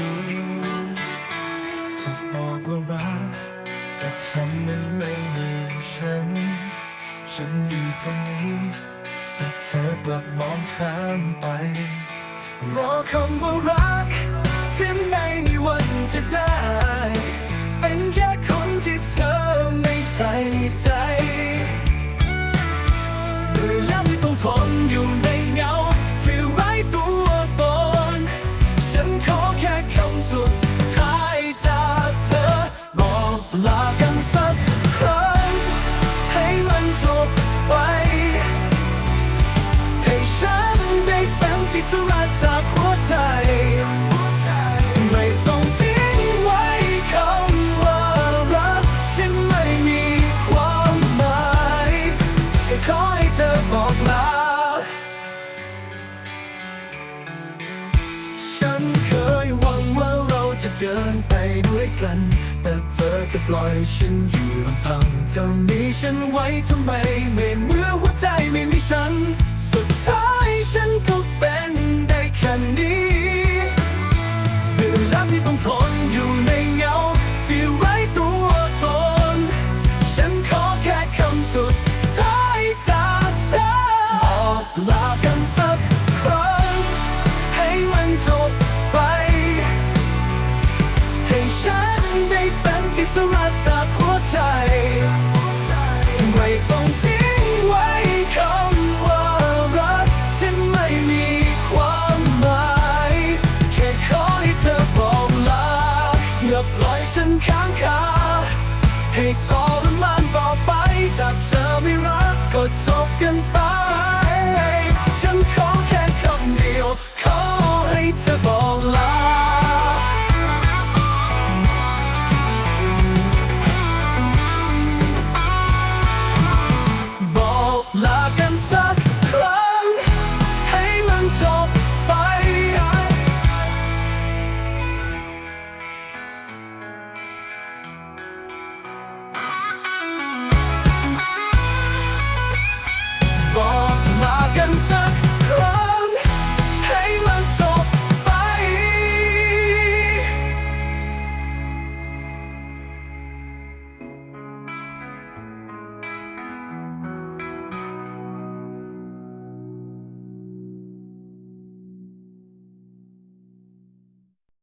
ริงจะบอกว่ารักแต่ทำมันไม่มีฉัน ฉันอยู่ตรงนี้แต่เธอกลับมองข้ามไป รอคำว่ารักที่ไม่มีวันจะได้ คำสุดท้ายจากเธอ บอกลากันสักครั้ง ให้มันจบไป ให้ฉันได้เป็นอิสระจาก เดินไปด้วยกัน แต่เธอก็ปล่อยฉันอยู่ลำพังเธอมีฉันไว้ทำไมไม่ สลัดจากหัวใจ ไม่ต้องทิ้งไว้คำว่ารักที่ไม่มีความหมาย แค่ขอให้เธอบอกลาอย่าปล่อยฉันค้างคาให้ทร